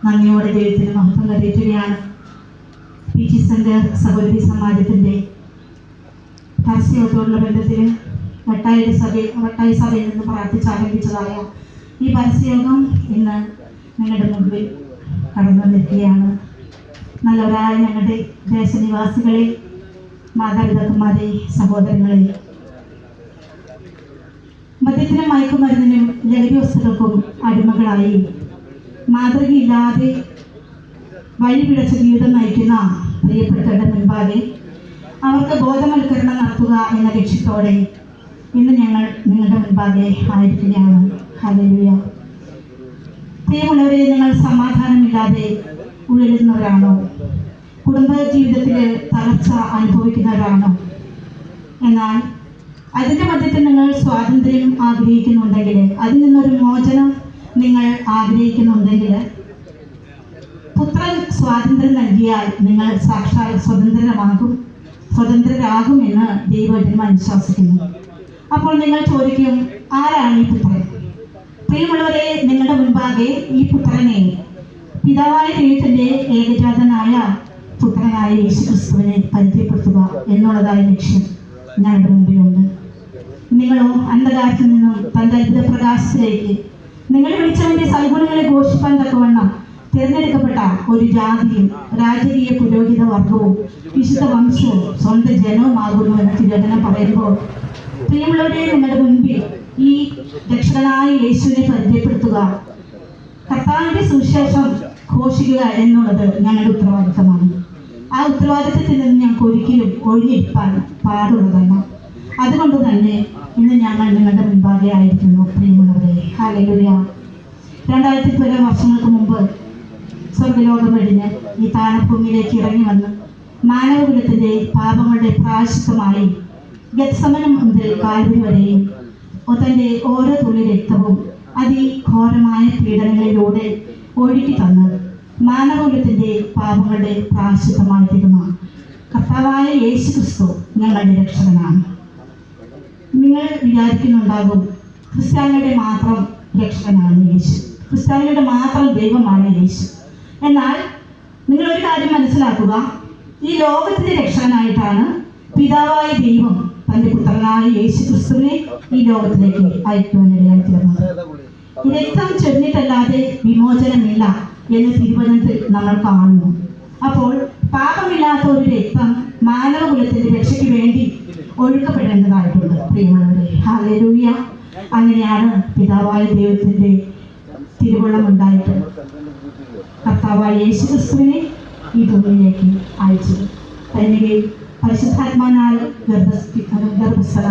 നന്ദിയോടെ ദൈവത്തിന് മഹത്വം കറിയിക്കുകയാണ് പി ടി സെന്റർ സഹോദരി സമാജത്തിന്റെ പരസ്യത്തോടുള്ള ബന്ധത്തിൽ വട്ടായി സഭ വട്ടായി സഭയിൽ നിന്ന് പ്രാർത്ഥിച്ച് ആരംഭിച്ചതായ ഈ പരസ്യയോഗം ഇന്ന് നിങ്ങളുടെ മുമ്പിൽ കടന്നു വന്നിരിക്കുകയാണ് നല്ലവരായ ഞങ്ങളുടെ ദേശനിവാസികളെ മാതാപിതാക്കന്മാരെ സഹോദരങ്ങളെ. മദ്യത്തിനും മയക്കുമരുന്നിനും ലഹരി വസ്തുക്കൾക്കും അടിമകളായി മാതൃകയില്ലാതെ വഴി പിഴച്ച ജീവിതം നയിക്കുന്ന പ്രിയപ്പെട്ടവരുടെ മുൻപാകെ അവർക്ക് ബോധവൽക്കരണം നടത്തുക എന്ന ലക്ഷ്യത്തോടെ ഇന്ന് ഞങ്ങൾ നിങ്ങളുടെ മുൻപാകെ ആയിരിക്കുകയാണ്. ഹല്ലേലൂയ. പ്രിയമുള്ളവരെ നിങ്ങൾ സമാധാനമില്ലാതെ ഉയരുന്നവരാണോ? കുടുംബ ജീവിതത്തിൽ തളർച്ച അനുഭവിക്കുന്നവരാണോ? എന്നാൽ അതിന്റെ മധ്യത്തിൽ നിങ്ങൾ സ്വാതന്ത്ര്യം ആഗ്രഹിക്കുന്നുണ്ടെങ്കിൽ അതിൽ നിന്നൊരു മോചനം നിങ്ങൾ ആഗ്രഹിക്കുന്നുണ്ടെങ്കിൽ പുത്രൻ സ്വാതന്ത്ര്യം നൽകിയാൽ നിങ്ങൾ സാക്ഷാൽ സ്വതന്ത്രമാകും എന്ന് ദൈവത്തിന് അനുശാസിക്കുന്നു. അപ്പോൾ നിങ്ങൾ ചോദിക്കും ആരാണ് ഈ പുത്രൻ? പ്രിയമുള്ളവരെ നിങ്ങളുടെ മുൻപാകെ ഈ പുത്രനെ പിതാവായ ദൈവത്തിന്റെ ഏകജാതനായ പുത്രനായ യേശു ക്രിസ്തുവിനെ പരിചയപ്പെടുത്തുക എന്നുള്ളതായ ലക്ഷ്യം ഞങ്ങളുടെ മുമ്പിലുണ്ട്. നിങ്ങളോ അന്ധകാരത്തിൽ നിന്നും അത്ഭുത പ്രകാശത്തിലേക്ക് നിങ്ങൾ വിളിച്ചവന്റെ സൽഗുണങ്ങളെ ഘോഷിപ്പാൻ തക്കവണ്ണം തിരഞ്ഞെടുക്കപ്പെട്ട ഒരു ജാതിയും രാജകീയ പുരോഹിത വർഗവും വിശുദ്ധ വംശവും സ്വന്തം ജനവുമാകുന്നു എന്ന തിരുവചനം പറയുമ്പോൾ പ്രിയമുള്ളവരെ നിങ്ങളുടെ മുൻപിൽ ഈ രക്ഷകനായ യേശുവിനെ പരിചയപ്പെടുത്തുക. കർത്താവിന്റെ സുവിശേഷം ഘോഷിക്കുക എന്നുള്ളത് ഞങ്ങളുടെ ഉത്തരവാദിത്തമാണ്. ആ ഉത്തരവാദിത്തത്തിൽ നിന്ന് ഞങ്ങൾക്ക് ഒരിക്കലും ഒഴിഞ്ഞിരിക്കാൻ പാടുള്ളതല്ല. അതുകൊണ്ട് തന്നെ ഇന്ന് ഞങ്ങൾ നിങ്ങളുടെ മുൻപാകെ ആയിരിക്കുന്നു പ്രിയമുള്ളവരെ. ഹാലലുയ രണ്ടായിരത്തി പല വർഷങ്ങൾക്ക് മുമ്പ് സ്വർഗലോകം വെടിഞ്ഞ് ഈ താണഭൂമിയിലേക്ക് ഇറങ്ങി വന്ന് മാനവകുലത്തിന്റെ പാപങ്ങളുടെ പ്രായശിത്തമായി ഗത്സമനം മുതൽ കാൽവരി വരെയും തന്റെ ഓരോ തുള്ളി രക്തവും അതിഘോരമായ പീഡനങ്ങളിലൂടെ ഒഴുക്കി തന്ന് മാനവകുലത്തിന്റെ പാപങ്ങളുടെ പ്രായശിത്തമായി തീരുമാനം കർത്താവായ യേശു ക്രിസ്തു ഞങ്ങളുടെ രക്ഷകനാണ്. നിങ്ങൾ വിചാരിക്കുന്നുണ്ടാകും ക്രിസ്ത്യാനിയുടെ മാത്രം രക്ഷകനാണ് യേശു. ക്രിസ്ത്യാനിയുടെ മാത്രം ദൈവമാണ് യേശു. എന്നാൽ നിങ്ങൾ ഒരു കാര്യം മനസ്സിലാക്കുക. ഈ ലോകത്തിന്റെ രക്ഷകനായിട്ടാണ് പിതാവായ ദൈവം തന്റെ പുത്രനായ യേശു ക്രിസ്തുവിനെ ഈ ലോകത്തിലേക്ക് അയക്കുവാനിടയായി തീർന്നത്. രക്തം ചൊരിഞ്ഞിട്ടല്ലാതെ വിമോചനമില്ല എന്ന് തിരുവനന്തപുരത്തിൽ നമ്മൾ കാണുന്നു. അപ്പോൾ പാപമില്ലാത്ത ഒരു രക്തം മാനവകുലത്തിന്റെ വേണ്ടി ഒഴുക്കപ്പെടേണ്ടതായിട്ടുണ്ട് പ്രിയമുള്ളവരെ ഹാലൂയ അങ്ങനെയാണ് പിതാവായ ദൈവത്തിന്റെ തിരുവള്ളം ഉണ്ടായിട്ട് കർത്താവായ യേശു ക്രിസ്തുവിനെ ഈ ഭൂമിയിലേക്ക് അയച്ചത്. തന്നെ പരിശുദ്ധാത്മാനാൽ ഗർഭസ്ഥ ഗർഭസ്ഥ